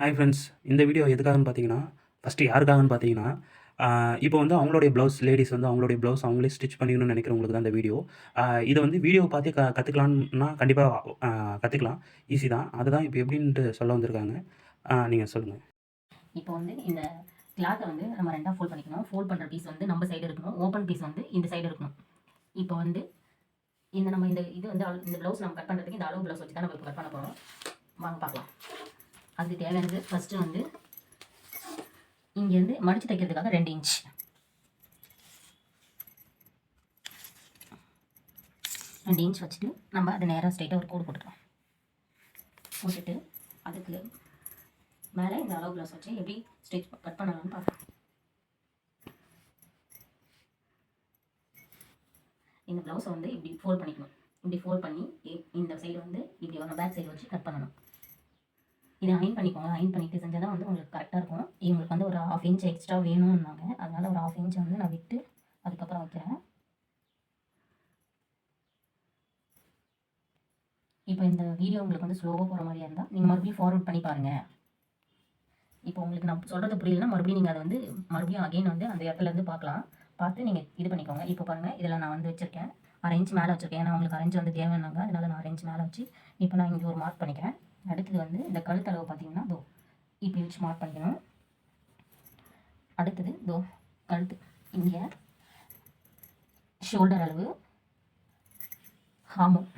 Hi friends இந்த video எதுக்காகன்னு பார்த்தீங்கன்னா ஃபஸ்ட்டு யாருக்காகன்னு பார்த்தீங்கன்னா இப்போ வந்து அவங்களுடைய ப்ளவுஸ் லேடிஸ் வந்து அவங்களுடைய ப்ளவுஸ் அவங்களே ஸ்டிச் பண்ணிக்கணும்னு நினைக்கிறவங்களுக்கு தான் இந்த வீடியோ இதை வந்து வீடியோ பார்த்து க கற்றுக்கலான்னா கண்டிப்பாக கற்றுக்கலாம் ஈஸி தான். அதுதான் இப்போ எப்படின்ட்டு சொல்ல வந்திருக்காங்க. நீங்கள் சொல்லுங்கள் இப்போ வந்து இந்த கிளாத்தை வந்து நம்ம ரெண்டாக ஃபோல்ட் பண்ணிக்கணும். ஃபோல்ட் பண்ணுற பீஸ் வந்து நம்ம சைடு இருக்கணும். ஓப்பன் பீஸ் வந்து இந்த சைடு இருக்கணும். இப்போ வந்து இந்த நம்ம இந்த இது வந்து இந்த ப்ளவுஸ் நம்ம கட் பண்ணுறதுக்கு இந்த அளவு ப்ளவுஸ் வச்சு தான் நம்ம இப்போ கட் பண்ண போகிறோம் வாங்க பார்க்கலாம். அதுக்கு தேவையானது ஃபஸ்ட்டு வந்து இங்கேருந்து மடித்து தைக்கிறதுக்காக ரெண்டு இன்ச் ரெண்டு இன்ச் வச்சுட்டு நம்ம அதை நேராக ஸ்ட்ரைட்டாக ஒரு கோடு போட்டுக்கலாம். போட்டுட்டு அதுக்கு மேலே இந்த அளவு ப்ளவுஸ் வச்சு எப்படி ஸ்டிச் கட் பண்ணலாம்னு பார்க்கலாம். இந்த ப்ளவுஸை வந்து இப்படி ஃபோல்ட் பண்ணிக்கணும். இப்படி ஃபோல்ட் பண்ணி இந்த சைடு வந்து இப்படி ஒன்று பேக் சைடு வச்சு கட் பண்ணணும். இதை அயன் பண்ணிக்கோங்க. அயன் பண்ணிட்டு செஞ்சால் தான் வந்து உங்களுக்கு கரெக்டாக இருக்கும். இவங்களுக்கு வந்து ஒரு ஹாஃப் இன்ச் எக்ஸ்ட்ரா வேணும்னாங்க. அதனால் ஒரு ஹாஃப் இன்ச் வந்து நான் விட்டு அதுக்கப்புறம் வைக்கிறேன். இப்போ இந்த வீடியோ உங்களுக்கு வந்து ஸ்லோவாக போகிற மாதிரியா இருந்தால் நீங்கள் மறுபடியும் ஃபார்வர்ட் பண்ணி பாருங்கள் இப்போ உங்களுக்கு நான் சொல்கிறது புரியலன்னா மறுபடியும் நீங்கள் அதை வந்து மறுபடியும் அகைன் வந்து அந்த இடத்துல இருந்து பார்க்கலாம். பார்த்து நீங்கள் இது பண்ணிக்கோங்க. இப்போ பாருங்கள் இதில் நான் வந்து வச்சுருக்கேன். அரேஞ்ச் மேலே வச்சுருக்கேன். ஏன்னா உங்களுக்கு அரேஞ்ச் வந்து தேவைன்னாங்க. அதனால் நான் அரேஞ்ச் மேலே வச்சு இப்போ நான் இங்கே ஒரு மார்க் பண்ணிக்கிறேன். அடுத்தது வந்து இந்த கழுத்தளவு பார்த்தீங்கன்னா தோ இப்படி வச்சு மார்க் பண்ணிக்கணும். அடுத்தது தோ கழுத்து இங்கே ஷோல்டர் அளவு ஹாமம்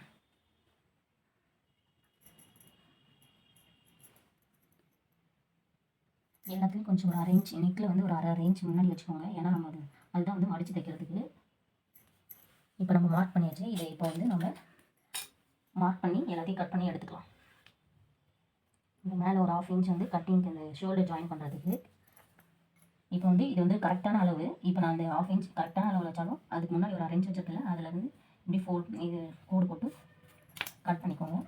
எல்லாத்துலேயும் கொஞ்சம் ஒரு அரை இன்ச் நெக்கில் வந்து ஒரு அரை இன்ச் முன்னாடி வச்சுக்கோங்க. ஏன்னா நம்ம அது அதுதான் வந்து மடித்து தைக்கிறதுக்கு. இப்போ நம்ம மார்க் பண்ணியாச்சு. இதை இப்போ வந்து நம்ம மார்க் பண்ணி எல்லாத்தையும் கட் பண்ணி எடுத்துக்கலாம். இந்த மேலே ஒரு ஆஃப் இன்ச் வந்து கட்டிங் இந்த ஷோல்டர் ஜாயின் பண்ணுறதுக்கு இப்போ வந்து இது வந்து கரெக்டான அளவு. இப்போ நான் அந்த ஆஃப் இன்ச் கரெக்டான அளவு வச்சாலும் அதுக்கு முன்னாடி ஒரு அரை இன்ச் வச்சிருக்கல அதில் வந்து இப்படி ஃபோல் இது கோடு பண்ணிக்கோங்க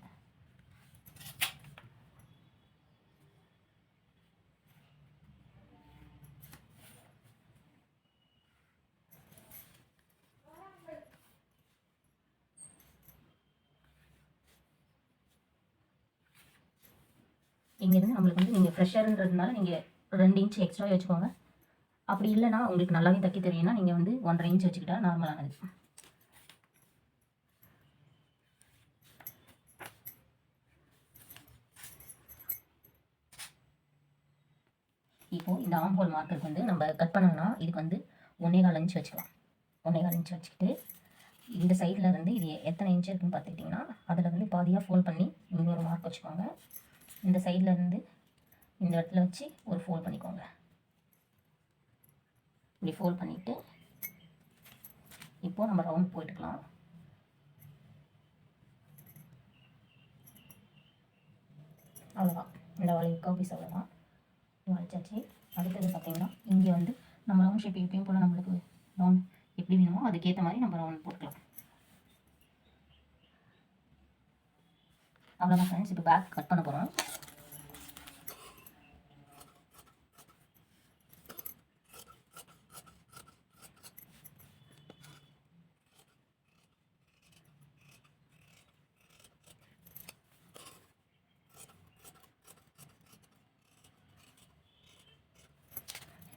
இங்கேருந்து நம்மளுக்கு வந்து நீங்கள் ரெண்டு இன்ச் எக்ஸ்ட்ரா வச்சுக்கோங்க. அப்படி இல்லைன்னா உங்களுக்கு நல்லாவே தைக்க தெரியும்னா நீங்கள் வந்து ஒன்றரை இன்ச் வச்சுக்கிட்டா நார்மலானது இப்போது இந்த ஆம்போல் மார்க்கருக்கு வந்து நம்ம கட் பண்ணோம்னா இதுக்கு வந்து ஒன்றே கால் இன்ச் வச்சுக்கலாம். ஒன்றே கால் இன்ச் வச்சுக்கிட்டு இந்த சைடில் இருந்து இது எத்தனை இன்ச் இருக்குன்னு பார்த்துக்கிட்டிங்கன்னா அதில் வந்து பாதியாக ஃபோல்ட் பண்ணி இங்கே ஒரு மார்க் வச்சுக்கோங்க. இந்த சைடில் இருந்து இந்த இடத்துல வச்சு ஒரு ஃபோல்ட் பண்ணிக்கோங்க. இப்படி ஃபோல்ட் பண்ணிவிட்டு இப்போது நம்ம ரவுண்ட் போயிட்டுக்கலாம் அவ்வளோதான் இந்த வளைவு கவுபீஸ் அவ்வளோதான் வளைச்சாச்சு அடுத்தது பார்த்தீங்கன்னா இங்கே வந்து நம்ம ரவுண்ட் ஷேப் எப்பயும் போல் நம்மளுக்கு ரவுண்ட் எப்படி வேணுமோ அதுக்கேற்ற மாதிரி நம்ம ரவுண்ட் போட்டுக்கலாம். அவ்வளோதான் ஃப்ரெண்ட்ஸ் இப்போ பேக் கட் பண்ண போகிறோம்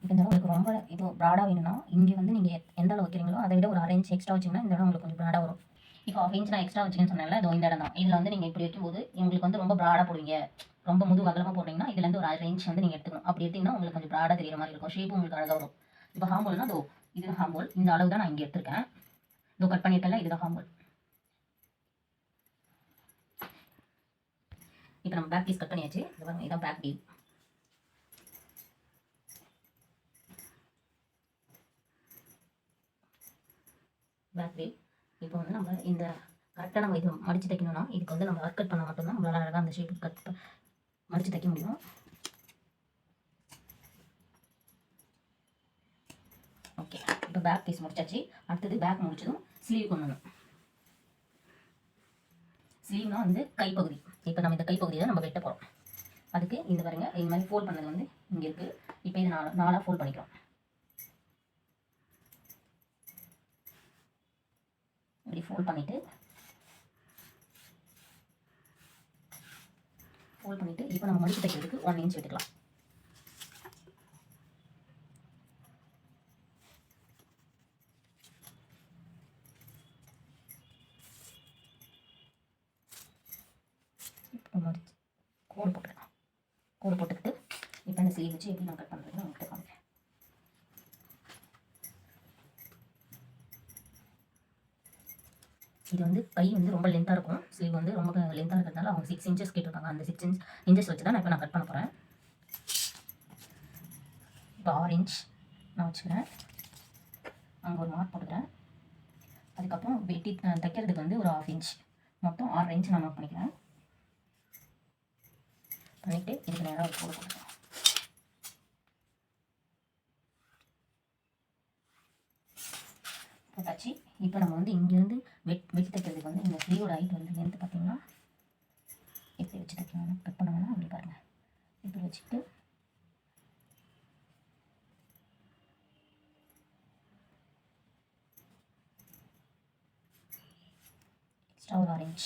இப்போ இந்த உங்களுக்கு ரொம்ப இது ப்ராடாக வேணும்னா இங்கே வந்து நீங்கள் எந்த அளவு வைக்கிறீங்களோ அதை விட ஒரு அரை இன்ச் எக்ஸ்ட்ரா வச்சிங்கன்னா இந்த இடம் உங்களுக்கு கொஞ்சம் ப்ராடாக வரும். இப்போ ஆஃப் இன்ச் நான் எக்ஸ்ட்ரா வச்சுக்கேன்னு சொன்னேன்ல இதோ இந்த இடம் தான். இதில் வந்து நீங்கள் இப்படி வைக்கும்போது உங்களுக்கு வந்து ரொம்ப ப்ராடாக போடுவீங்க. ரொம்ப முது அகலமாக போடுறீங்கன்னா இதுலேருந்து ஒரு அரை இன்ச் வந்து நீங்கள் எடுத்துக்கணும். அப்படி எடுத்திங்கன்னா உங்களுக்கு கொஞ்சம் ப்ராடாக தெரியுற மாதிரி இருக்கும். ஷேப் உங்களுக்கு அழகாக வரும். இப்போ ஹாம்போல்னா இதோ இது ஹாம்போல் இந்த அளவு தான் நான் இங்கே எடுத்திருக்கேன். இதோ கட் பண்ணியிருக்கேன்ல இதுதான் ஹாம்போல் இப்போ நம்ம பேக் பீஸ் கட் பண்ணியாச்சு. இது இதான் பேக் பீஸ் பேக் பீட் இப்போ வந்து நம்ம இந்த கரெக்டாக நம்ம இது மடித்து தைக்கணும்னா இதுக்கு வந்து நம்ம ஒர்க் கட் பண்ணால் மட்டும்தான் நம்மளால் அழகாக அந்த ஷேப் கட் மடித்து தைக்க முடியும். ஓகே இப்போ பேக் பீஸ் முடிச்சாச்சு. அடுத்தது பேக் முடிச்சதும் ஸ்லீவ் கொண்டு ஸ்லீவ்னா வந்து கைப்பகுதி. இப்போ நம்ம இந்த கைப்பகுதியை தான் நம்ம வெட்ட போகிறோம் அதுக்கு இந்த பாருங்கள் இது மாதிரி ஃபோல்ட் பண்ணது வந்து இங்கே இருக்குது இப்போ இது நாலு நாலாக ஃபோல்ட் பண்ணிக்கிறோம். இப்படி ஃபோல்ட் பண்ணிவிட்டு ஃபோல்ட் பண்ணிவிட்டு இப்போ நம்ம மடிச்சு தைக்கிறதுக்கு ஒன் இன்ச் விட்டுக்கலாம் இப்போ மடிச்சு கோடு போட்டுக்கலாம். கோடு போட்டுக்கிட்டு இப்போ இந்த ஸ்லீவ் வச்சு எப்படி நான் கட் பண்ணுறது உங்கள்கிட்ட காமிக்கிறேன் இது வந்து கை வந்து ரொம்ப லென்த்தாக இருக்கும். ஸ்லீவ் வந்து ரொம்ப லென்த்தாக இருக்கிறதுனால அவங்க சிக்ஸ் இன்ச்சஸ் கேட்டிருக்காங்க. அந்த சிக்ஸ் இன்ச் இன்ச்சஸ் வச்சு தான் நான் இப்போ நான் கட் பண்ண போகிறேன் இப்போ ஆறு இன்ச் நான் வச்சுக்கிறேன். அங்கே ஒரு மார்க் போட்டுக்கிறேன். அதுக்கப்புறம் வெட்டி தைக்கிறதுக்கு வந்து ஒரு ஆஃப் இன்ச் மொத்தம் ஆறு இன்ச் நான் மார்க் பண்ணிக்கிறேன். பண்ணிவிட்டு இதுக்கு நேராக ஒரு கோடு கொடுக்குறேன். போட்டாச்சு. இப்போ நம்ம வந்து இங்கேருந்து வெட் வெட்டி தைக்கிறதுக்கு வந்து இந்த ஸ்லீவோட ஹைட் வந்து லென்த் பார்த்தீங்கன்னா எப்படி வச்சு தைக்கணும் கட் வேணாம் அப்படி பாருங்கள் இப்படி வச்சுட்டு எக்ஸ்ட்ரா ஒரு ஆரஞ்ச்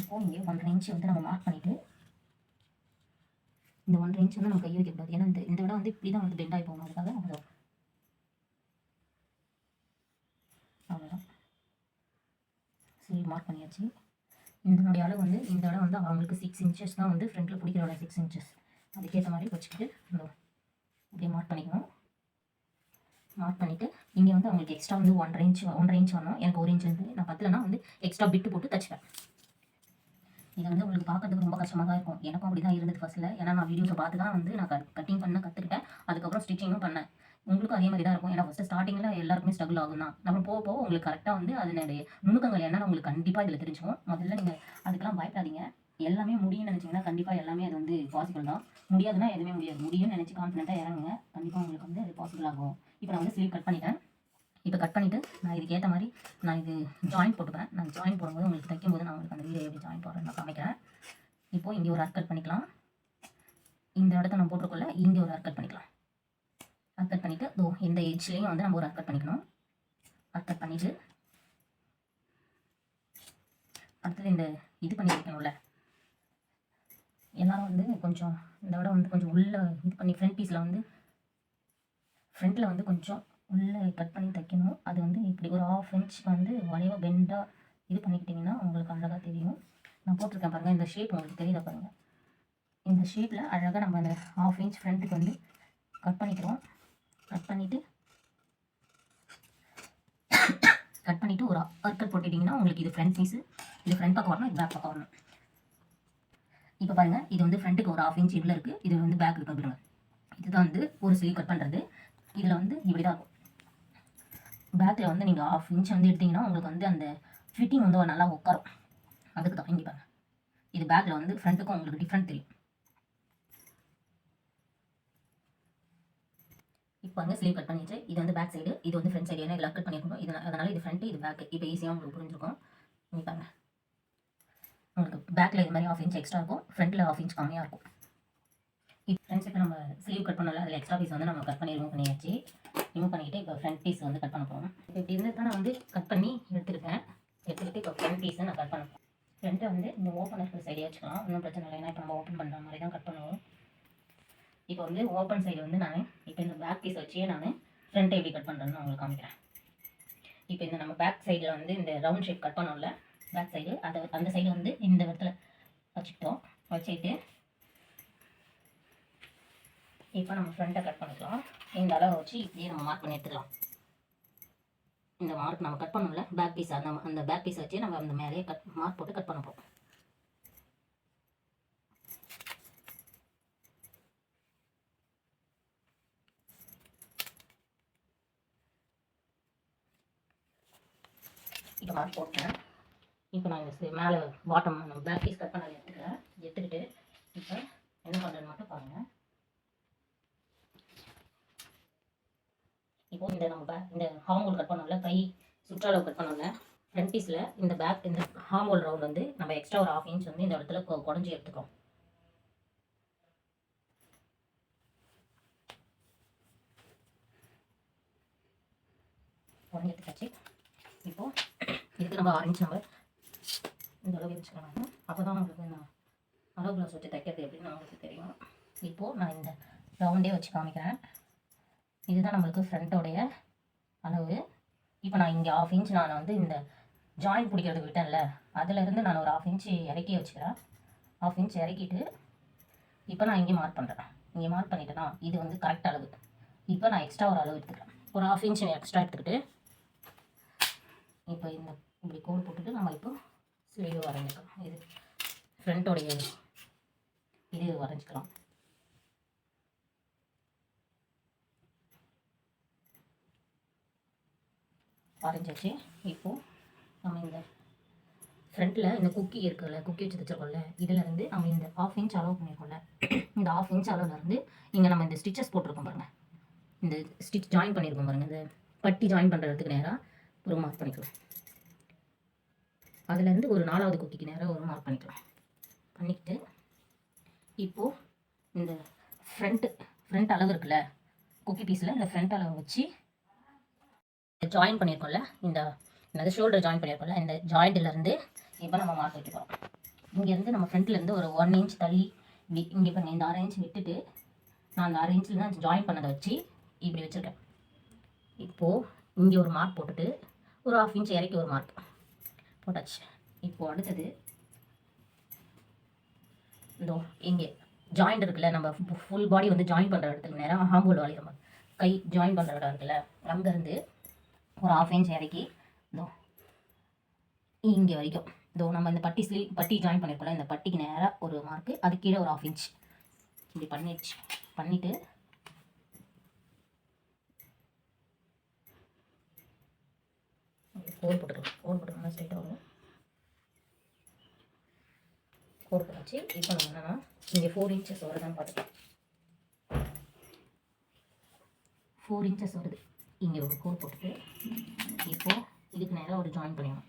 இப்போ இங்கே ஒன்றரை இன்ச்சு வந்து நம்ம மார்க் பண்ணிவிட்டு இந்த ஒன்றரை இன்ச் வந்து நம்ம கை வைக்கக்கூடாது ஏன்னா இந்த இந்த விட வந்து இப்படி தான் வந்து பெண்ட் ஆகி போகணும். அதுக்காக அவ்வளோ அவ்வளோதான் சரி மார்க் பண்ணியாச்சு. இதனுடைய அளவு வந்து இந்த இடம் வந்து அவங்களுக்கு சிக்ஸ் இன்ச்சஸ் தான் வந்து ஃப்ரண்ட்டில் பிடிக்கிறோட சிக்ஸ் இன்ச்சஸ் அதுக்கேற்ற மாதிரி வச்சுக்கிட்டு இந்த இப்படியே மார்க் பண்ணிக்கணும். மார்க் பண்ணிவிட்டு இங்கே வந்து அவங்களுக்கு எக்ஸ்ட்ரா வந்து ஒன்றரை இன்ச் ஒன்றரை இன்ச் வரணும். எனக்கு ஒரு இன்ச் வந்து நான் பத்தலைன்னா வந்து எக்ஸ்ட்ரா பிட்டு போட்டு தச்சுப்பேன். இது வந்து உங்களுக்கு பார்க்கறதுக்கு ரொம்ப கஷ்டமாக தான் இருக்கும். எனக்கும் அப்படி தான் இருந்தது ஃபஸ்ட்டில் ஏன்னா நான் வீடியோஸை பார்த்து தான் வந்து நான் கட்டிங் பண்ண கற்றுக்கிட்டேன் அதுக்கப்புறம் ஸ்டிச்சிங்கும் பண்ணேன். உங்களுக்கும் அதே மாதிரி தான் இருக்கும். ஏன்னா ஃபஸ்ட்டு ஸ்டார்டிங்கில் எல்லாருக்குமே ஸ்ட்ரகிள் ஆகும் தான் நம்ம போக போக உங்களுக்கு கரெக்டாக வந்து அதனுடைய நுணுக்கங்கள் என்னன்னு உங்களுக்கு கண்டிப்பாக இதில் தெரிஞ்சுக்கும். முதல்ல நீங்கள் அதுக்கெல்லாம் பயப்படாதீங்க. எல்லாமே முடியும்னு நினச்சிங்கன்னா கண்டிப்பாக எல்லாமே அது வந்து பாசிபிள் தான். முடியாதுன்னா எதுவுமே முடியாது. முடியும்னு நினச்சி கான்ஃபிடென்ட்டாக இறங்குங்க. கண்டிப்பாக உங்களுக்கு வந்து அது பாசிபிள் ஆகும். இப்போ நான் வந்து ஸ்லீவ் கட் பண்ணிட்டேன். இப்போ கட் பண்ணிவிட்டு நான் இதுக்கு ஏற்ற மாதிரி நான் இது ஜாயின் போட்டுப்பேன் நான் ஜாயின் போடும்போது உங்களுக்கு தைக்கும்போது நான் உங்களுக்கு அந்த வீடியோ எப்படி ஜாயின் போடுறேன்னு நான் காமிக்கிறேன். இப்போது இங்கே ஒரு அர்க் கட் பண்ணிக்கலாம். இந்த இடத்த நான் போட்டிருக்கோம்ல இங்கே ஒரு அர்க் கட் பண்ணிக்கலாம். அர்க் கட் பண்ணிவிட்டு தோ இந்த ஏஜ்லேயும் வந்து நம்ம ஒரு அர்க் கட் பண்ணிக்கணும். அர்க் கட் பண்ணிவிட்டு அடுத்தது இந்த இது பண்ணி வைக்கணும்ல. வந்து கொஞ்சம் இந்த விட வந்து கொஞ்சம் உள்ளே இது பண்ணி ஃப்ரண்ட் பீஸில் வந்து ஃப்ரண்ட்டில் வந்து கொஞ்சம் உள்ளே கட் பண்ணி தைக்கணும். அது வந்து இப்படி ஒரு ஆஃப் இன்ச் வந்து வளைவாக பெண்டாக இது பண்ணிக்கிட்டிங்கன்னா உங்களுக்கு அழகாக தெரியும். நான் போட்டிருக்கேன் பாருங்கள் இந்த ஷேப் உங்களுக்கு தெரியுதா பாருங்கள் இந்த ஷேப்பில் அழகாக நம்ம அந்த ஆஃப் இன்ச் ஃப்ரண்ட்டுக்கு வந்து கட் பண்ணிக்கிறோம். கட் பண்ணிவிட்டு கட் பண்ணிவிட்டு ஒரு அர்க்கட் போட்டுட்டிங்கன்னா உங்களுக்கு இது ஃப்ரண்ட் பீஸு இது ஃப்ரண்ட் பக்கம் வரணும் இது பேக் பக்கம் வரணும். இப்போ பாருங்கள் இது வந்து ஃப்ரண்ட்டுக்கு ஒரு ஆஃப் இன்ச் இவ்வளோ இருக்குது இது வந்து பேக் இருக்கு பாருங்கள் இதுதான் வந்து ஒரு ஸ்லீவ் கட் பண்ணுறது இதில் வந்து இப்படி தான் இருக்கும். பேக்கில் வந்து நீங்கள் ஆஃப் இன்ச் வந்து எடுத்தீங்கன்னா உங்களுக்கு வந்து அந்த ஃபிட்டிங் வந்து நல்லா உட்காரும் அதுக்கு தான் இங்கே பாருங்க. இது பேக்கில் வந்து ஃப்ரண்ட்டுக்கும் உங்களுக்கு டிஃப்ரெண்ட் தெரியும். இப்போ வந்து ஸ்லீவ் கட் பண்ணிட்டு இது வந்து பேக் சைடு இது வந்து ஃப்ரண்ட் சைடு ஏன்னா இதில் கட் பண்ணியிருக்கணும் இது அதனால் இது ஃப்ரண்ட்டு இது பேக் இப்போ ஈஸியாக உங்களுக்கு புரிஞ்சிருக்கும். இங்கே உங்களுக்கு பேக்கில் இது மாதிரி ஆஃப் இன்ச் எக்ஸ்ட்ரா இருக்கும். ஃப்ரண்ட்டில் ஆஃப் இன்ச் கம்மியாக இருக்கும். இப்போ ஃப்ரெண்ட்ஸ் இப்போ நம்ம ஸ்லீவ் கட் பண்ணல அதில் எக்ஸ்ட்ரா பீஸ் வந்து நம்ம கட் பண்ணியிருக்கோம் பண்ணியாச்சு. ரிமூவ் பண்ணிக்கிட்டு இப்போ ஃப்ரண்ட் பீஸ் வந்து கட் பண்ண போகிறோம் இப்போ இப்படி இருந்து தான் நான் வந்து கட் பண்ணி எடுத்துருக்கேன். எடுத்துக்கிட்டு இப்போ ஃப்ரண்ட் பீஸை நான் கட் பண்ண போகிறேன் ஃப்ரண்ட்டை வந்து இந்த ஓப்பன் இருக்கிற சைடே வச்சுக்கலாம். ஒன்றும் பிரச்சனை இல்லை. ஏன்னா இப்போ நம்ம ஓப்பன் பண்ணுற மாதிரி தான் கட் பண்ணுவோம். இப்போ வந்து ஓப்பன் சைடு வந்து நான் இப்போ இந்த பேக் பீஸ் வச்சே நான் ஃப்ரண்ட்டை எப்படி கட் பண்ணுறேன்னு உங்களுக்கு காமிக்கிறேன். இப்போ இந்த நம்ம பேக் சைடில் வந்து இந்த ரவுண்ட் ஷேப் கட் பண்ணோம்ல பேக் சைடு அதை அந்த சைடு வந்து இந்த இடத்துல வச்சுக்கிட்டோம். வச்சுக்கிட்டு இப்போ நம்ம ஃப்ரண்ட்டை கட் பண்ணிக்கலாம். இந்த அளவை வச்சு இப்படியே நம்ம மார்க் பண்ணி எடுத்துக்கலாம். இந்த மார்க் நம்ம கட் பண்ணோம்ல பேக் பீஸ் அந்த அந்த பேக் பீஸை வச்சு நம்ம அந்த மேலேயே கட் மார்க் போட்டு கட் பண்ண போகிறோம் இப்போ மார்க் போட்டேன். இப்போ நான் இந்த மேலே பாட்டம் நம்ம பேக் பீஸ் கட் பண்ணதை எடுத்துக்கிறேன். எடுத்துக்கிட்டு இப்போ என்ன பண்ணுறேன்னு மட்டும் பாருங்கள் இப்போ இந்த நம்ம இந்த இந்த ஹோல் கட் பண்ணோம்ல கை சுற்றாலவு கட் பண்ணோம்ல ஃப்ரண்ட் பீஸில் இந்த பேக் இந்த ஹார்மோல் ரவுண்ட் வந்து நம்ம எக்ஸ்ட்ரா ஒரு ஹாஃப் இன்ச் வந்து இந்த இடத்துல குடஞ்சி எடுத்துக்கிறோம் வரைஞ்சி எடுத்துக்காச்சு. இப்போது இதுக்கு நம்ம ஆரஞ்சு நம்ம இந்த அளவு வச்சுக்கலாம் அப்போ தான் உங்களுக்கு நான் அளவு ப்ளவுஸ் வச்சு தைக்கிறது எப்படின்னு நம்மளுக்கு தெரியும். இப்போது நான் இந்த ரவுண்டே வச்சு காமிக்கிறேன். இதுதான் நம்மளுக்கு ஃப்ரண்ட்டோடைய அளவு. இப்போ நான் இங்கே ஆஃப் இன்ச் நான் வந்து இந்த ஜாயின் பிடிக்கிறதுக்கு விட்டேன்ல அதுலேருந்து நான் ஒரு ஆஃப் இன்ச் இறக்கி வச்சுக்கிறேன். ஆஃப் இன்ச் இறக்கிட்டு இப்போ நான் இங்கே மார்க் பண்ணுறேன் இங்கே மார்க் பண்ணிட்டேன்னா இது வந்து கரெக்ட் அளவு. இப்போ நான் எக்ஸ்ட்ரா ஒரு அளவு எடுத்துக்கிறேன். ஒரு ஆஃப் இன்ச் எக்ஸ்ட்ரா எடுத்துக்கிட்டு இப்போ இந்த இப்படி கோடு போட்டுட்டு நம்ம இப்போ ஸ்லீவ் வரைஞ்சிக்கலாம். இது ஃப்ரண்ட்டோடைய இது வரைஞ்சிக்கலாம். வரைஞ்சாச்சு இப்போது நம்ம இந்த ஃப்ரண்ட்டில் இந்த குக்கி இருக்குல்ல குக்கி வச்சு வச்சுருக்கோம்ல இதிலேருந்து நம்ம இந்த ஆஃப் இன்ச் அளவு பண்ணியிருக்கோம்ல இந்த ஆஃப் இன்ச் அளவுலேருந்து இங்கே நம்ம இந்த ஸ்டிச்சஸ் போட்டிருக்கோம் பாருங்கள் இந்த ஸ்டிச் ஜாயின் பண்ணியிருக்கோம் பாருங்கள் இந்த பட்டி ஜாயின் பண்ணுறதுக்கு நேராக ஒரு மார்க் பண்ணிக்கலாம். அதுலேருந்து ஒரு நாலாவது குக்கிக்கு நேராக ஒரு மார்க் பண்ணிக்கலாம். பண்ணிக்கிட்டு இப்போது இந்த ஃப்ரண்ட்டு ஃப்ரண்ட் அளவு இருக்குல்ல குக்கி பீஸில் இந்த ஃப்ரண்ட் அளவு வச்சு ஜாயின் பண்ணியிருக்கோம்ல இந்த என்னது ஷோல்டர் ஜாயின் பண்ணியிருக்கோம்ல இந்த ஜாயிண்ட்லேருந்து இப்போ நம்ம மார்க் வைக்க போகிறோம் இங்கேருந்து நம்ம ஃப்ரண்ட்லேருந்து ஒரு ஒன் இன்ச் தள்ளி இங்கே பாருங்க இந்த அரை இன்ச் விட்டுட்டு நான் அந்த அரை இன்ச்சில் தான் ஜாயின் பண்ணதை வச்சு இப்படி வச்சுருக்கேன். இப்போது இங்கே ஒரு மார்க் போட்டுட்டு ஒரு ஆஃப் இன்ச் இறக்கி ஒரு மார்க் போட்டாச்சு. இப்போது அடுத்தது இதோ இங்கே ஜாயிண்ட் இருக்குல்ல நம்ம ஃபுல் பாடி வந்து ஜாயின் பண்ணுற இடத்துக்கு நேரம் ஹாம்போல் வாலி நம்ம கை ஜாயின் பண்ணுற இடம் இருக்குல்ல அங்கேருந்து ஒரு ஆஃப் இன்ச் இறக்கி இதோ இங்கே வரைக்கும். இதோ நம்ம இந்த பட்டி ஸ்லீவ் பட்டி ஜாயின் பண்ணியிருக்கோம்ல இந்த பட்டிக்கு நேராக ஒரு மார்க்கு அது கீழே ஒரு ஆஃப் இன்ச் இப்படி பண்ணிடுச்சு. பண்ணிவிட்டு கோல் போட்டுக்கலாம் கோல் போட்டுக்கலாம் ஸ்ட்ரைட்டாக வரும். கோல் போட்டாச்சு. இப்போ நம்ம என்னன்னா இங்கே ஃபோர் இன்ச்சஸ் வருதான்னு பார்த்துக்கலாம். ஃபோர் இன்ச்சஸ் வருது. இங்கே ஒரு கோடு போட்டுட்டு இப்போது இதுக்கு நேராக ஒரு ஜாயின் பண்ணிடணும்.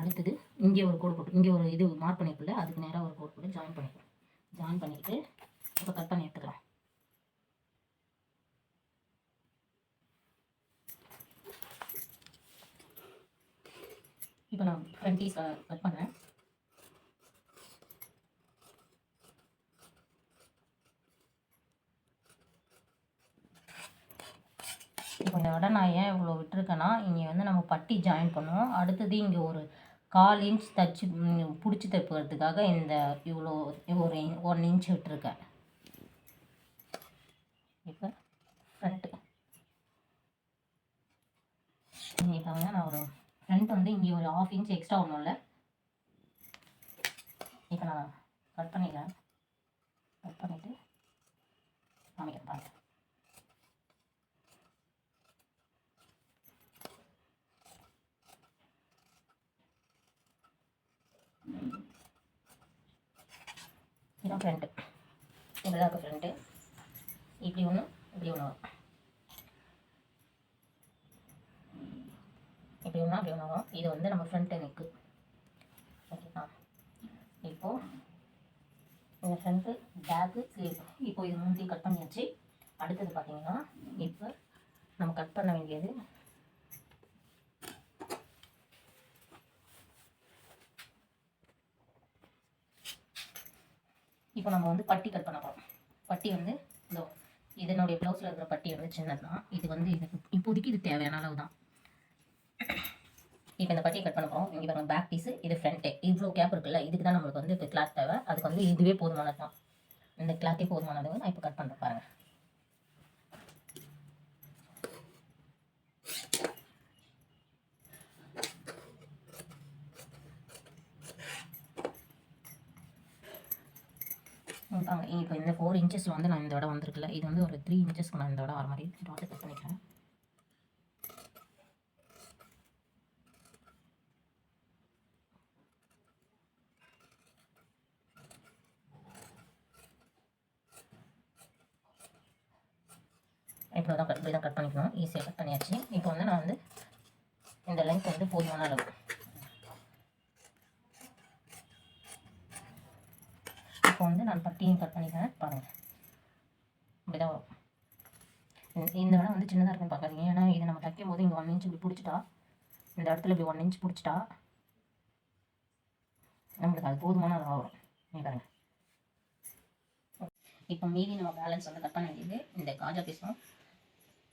அடுத்தது இங்கே ஒரு கோடு போட்டு இங்கே ஒரு இது மார்க் பண்ணியிருக்குல்ல அதுக்கு நேராக ஒரு கோடு போட்டு ஜாயின் பண்ணிக்கிறோம் ஜாயின் பண்ணிக்கிட்டு இப்போ கட் பண்ணி எடுத்துக்கலாம். இப்போ நான் ஃப்ரண்ட் பீஸ் கட் பண்ணுறேன் இப்போ இந்த வடை நான் ஏன் இவ்வளோ விட்டுருக்கேன்னா இங்கே வந்து நம்ம பட்டி ஜாயின் பண்ணுவோம். அடுத்தது இங்கே ஒரு கால் இன்ச் தச்சு பிடிச்சி தைப்புறதுக்காக இந்த இவ்வளோ ஒரு ஒன் இன்ச் விட்டுருக்கேன். இப்போ ஃப்ரண்ட்டு இங்கே வந்து நான் ஒரு ஃப்ரண்ட் வந்து இங்கே ஒரு ஆஃப் இன்ச் எக்ஸ்ட்ரா ஒன்றும் இப்போ நான் கட் பண்ணிக்கிறேன் கட் பண்ணிவிட்டு காமிக்கிறேன் பாருங்க. இதான் ஃப்ரண்ட்டு இப்படிதான் இருக்குது ஃப்ரண்ட்டு இப்படி ஒன்று இப்படி ஒன்று வரும். இப்படி ஒன்றா அப்படி ஒன்று வரும். இது வந்து நம்ம ஃப்ரண்ட்டு நெக்கு ஓகேங்களா இப்போது இந்த ஃப்ரண்ட்டு பேக்கு ஸ்லீவ் இப்போ இது மூணுத்தையும் கட் பண்ணியாச்சு. அடுத்தது பார்த்திங்கன்னா இப்போ நம்ம கட் பண்ண வேண்டியது இப்போ நம்ம வந்து பட்டி கட் பண்ண போகிறோம் பட்டி வந்து இதோ இதனுடைய ப்ளவுஸில் இருக்கிற பட்டி வந்து சின்னது தான் இது வந்து இது இப்போதைக்கு இது தேவையான அளவு தான் இப்போ இந்த பட்டியை கட் பண்ண போகிறோம் இங்கே பேக் பீஸு இது ஃப்ரண்ட்டு இவ்வளோ கேப் இருக்குல்ல இதுக்கு தான் நம்மளுக்கு வந்து இப்போ கிளாத் தேவை. அதுக்கு வந்து இதுவே போதுமானது தான் இந்த கிளாத்தே போதுமானது நான் இப்போ கட் பண்ணுறேன் பாருங்கள் இப்போ இந்த ஃபோர் இன்ச்சஸில் வந்து நான் இந்த இடம் வந்திருக்குல்ல இது வந்து ஒரு த்ரீ இன்ச்சஸ்க்கு நான் இந்த இடம் வர மாதிரி டாட் கட் பண்ணிக்கிறேன். இப்போ தான் கட் இப்படி தான் கட் பண்ணிக்கணும் ஈஸியாக கட் பண்ணியாச்சு. இப்போ வந்து நான் வந்து இந்த லென்த் வந்து போதுமான அளவு. இப்போ வந்து நான் பட்டியும் கட் பண்ணிக்கிறேன். பாருங்கள் இப்படி தான் வரும். இந்த- இடம் வந்து சின்னதாக இருக்குன்னு பார்க்காதீங்க. ஏன்னா இதை நம்ம தைக்கும் போது இங்கே ஒன் இன்ச் இப்படி பிடிச்சிட்டா இந்த இடத்துல இப்படி ஒன் இன்ச் பிடிச்சிட்டா நம்மளுக்கு அது போதுமான அளவாக வரும். நீ பாருங்க. இப்போ மீதி நம்ம பேலன்ஸ் வந்து கட் பண்ண வேண்டியது இந்த காஜா பீஸும்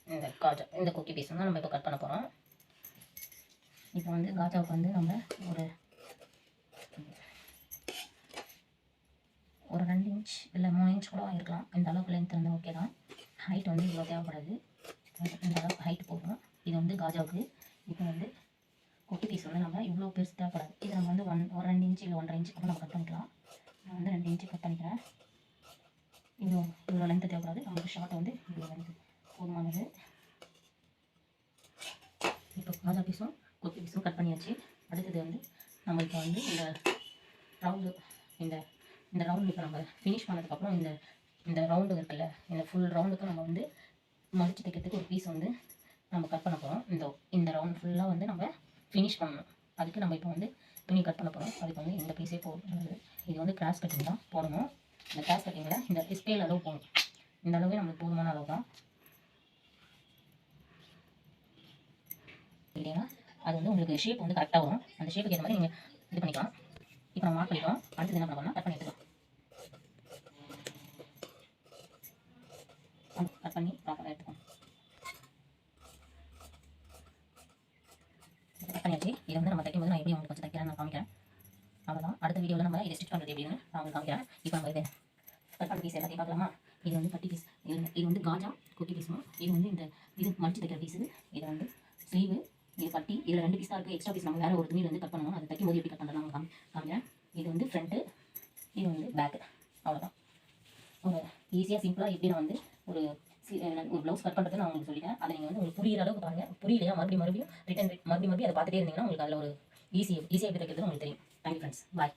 இந்த காஜா இந்த குக்கி பீஸும் தான் நம்ம இப்போ கட் பண்ண போகிறோம் இப்போ வந்து காஜாவுக்கு வந்து நம்ம ஒரு ஒரு ரெண்டு இன்ச் இல்லை மூணு இன்ச் கூட வாங்கிருக்கலாம் இந்த அளவுக்கு லென்த் வந்து ஓகே தான். ஹைட் வந்து இவ்வளோ தேவைப்படாது. இந்த அளவுக்கு ஹைட் போதும் இது வந்து காஜாவுக்கு. இப்போ வந்து குட்டி பீஸ் வந்து நம்ம இவ்வளோ பெருசு தேவைப்படாது. இது நம்ம வந்து ஒன் ஒரு ரெண்டு இன்ச்சு இல்லை ஒன்றரை இன்ச்சு கூட நம்ம கட் பண்ணிக்கலாம். நான் வந்து ரெண்டு இன்ச்சு கட் பண்ணிக்கிறேன். இவ்வளோ இவ்வளோ லென்த்து தேவைப்படாது. நமக்கு ஷார்ட் வந்து இவ்வளோ லென்த்து போதுமானது. இப்போ காஜா பீஸும் குட்டி பீஸும் கட் பண்ணியாச்சு. அடுத்தது வந்து நம்ம இப்போ வந்து இந்த ரவுண்டு இந்த இந்த ரவுண்டுக்கு இப்போ நம்ம ஃபினிஷ் பண்ணதுக்கப்புறம் இந்த இந்த ரவுண்டு இருக்குல்ல இந்த ஃபுல் ரவுண்டுக்கு நம்ம வந்து மடிச்சு தைக்கிறதுக்கு ஒரு பீஸ் வந்து நம்ம கட் பண்ண போகிறோம் இந்த இந்த ரவுண்ட் ஃபுல்லாக வந்து நம்ம ஃபினிஷ் பண்ணணும். அதுக்கு நம்ம இப்போ வந்து துணி கட் பண்ண போகிறோம் அதுக்கு வந்து இந்த பீஸே போடுறது இது வந்து கிராஸ் கட்டிங் தான் போடணும். இந்த கிராஸ் கட்டிங்கில் இந்த ஸ்கேல் அளவு போகணும் இந்த அளவே நம்மளுக்கு போதுமான அளவு தான். இல்லைங்களா அது வந்து உங்களுக்கு ஷேப் வந்து கரெக்டாக வரும். அந்த ஷேப்புக்கு ஏற்ற மாதிரி நீங்கள் இது பண்ணிக்கலாம். இப்போ நம்ம மார்க் பண்ணிட்டோம் அடுத்தது என்ன பண்ணலாம் கட் பண்ணி எடுத்துக்கலாம் கட் பண்ணி ப்ராப்பராக எடுத்துக்கோங்க கட் பண்ணியாச்சு இதை வந்து நம்ம தைக்கும்போது நான் எப்படி உங்களுக்கு வச்சு தைக்கிறேன் நான் காமிக்கிறேன் அவ்வளோதான் அடுத்த வீடியோவில் நம்ம இதை ஸ்டிச் பண்ணுறது எப்படின்னு நான் உங்களுக்கு காமிக்கிறேன் இப்போ நம்ம இது கட் பீஸ் எல்லாத்தையும் பார்க்கலாமா? இது வந்து பட்டி பீஸ் இது இது வந்து காஜா குட்டி பீஸும் இது வந்து இந்த இது மடிச்சு தைக்கிற பீஸு. இது வந்து ஸ்லீவு இது பட்டி இதில் ரெண்டு பீஸ் தான் இருக்குது எக்ஸ்ட்ரா பீஸ் நம்ம வேறு ஒரு துணியில் வந்து கட் பண்ணணும். அதை தைக்கும் போது எப்படி கட் பண்ணலாம் நான் காமி காமிக்கிறேன். இது வந்து ஃப்ரண்ட்டு இது வந்து பேக்கு அவ்வளோதான் ஒரு ஈஸியாக சிம்பிளாக எப்படி நான் வந்து ஒரு ஒரு ப்ளவுஸ் கட் பண்ணுறது நான் உங்களுக்கு சொல்லிட்டேன். அதை நீங்கள் வந்து உங்களுக்கு புரியிற அளவுக்கு பாருங்கள் புரியலையா? மறுபடியும் மறுபடியும் ரிட்டன் மறுபடியும் மறுபடியும் அதை பார்த்துட்டே இருந்தீங்கன்னா உங்களுக்கு அதில் ஒரு ஈஸி ஈஸியாக எப்படி தைக்கிறது உங்களுக்கு தெரியும். Thank you friends bye